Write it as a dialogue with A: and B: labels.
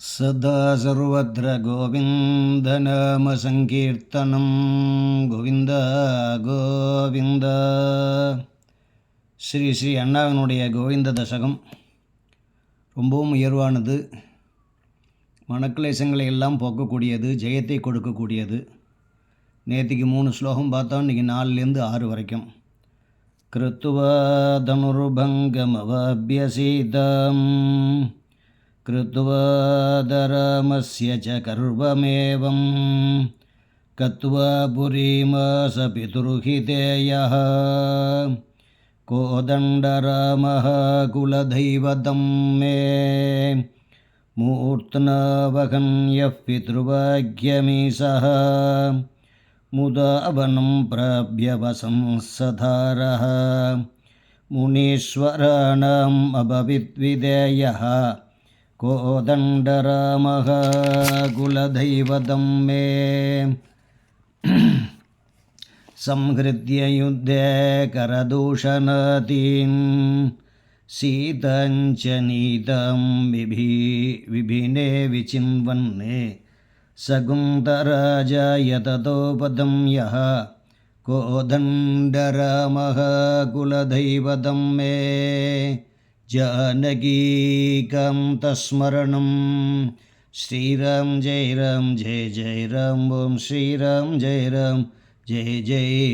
A: सदा सर्वत्र गोविन्दनामसङ्कीर्तनं கோவிந்த கோவிந்த ஸ்ரீ ஸ்ரீ அண்ணாவினுடைய கோவிந்த தசகம் ரொம்பவும் உயர்வானது மனக்லேசங்களை எல்லாம் போக்கக்கூடியது ஜெயத்தை கொடுக்கக்கூடியது நேற்றுக்கு மூணு ஸ்லோகம் பார்த்தோம் இன்றைக்கி நாலுலேருந்து ஆறு வரைக்கும் கிருத்துவா தனுர்பங்கமவாபியசீதம் कृत्वा दरामस्य च कर्वमेवं कत्वा पुरीमास पितुर्हितेयः कोदण्डरामः कुलदैवतं मे मूर्त्नावहन् यः मुदावनं प्राप्य वसंसधारः मुनीश्वराणाम् अभविद्विधेयः कोदण्डरामः कुलदैवतं मे संहृत्य युद्धे करदूषणातीन् सीतञ्च नीतं विभी विभिने विचिन्वन्ने ततोपदं यः कोदण्डरामः कुलदैवतं मे जानकीकं तस्मरणं। श्रीराम जय राम जय जय राम ॐ श्रीराम जय राम जय जय।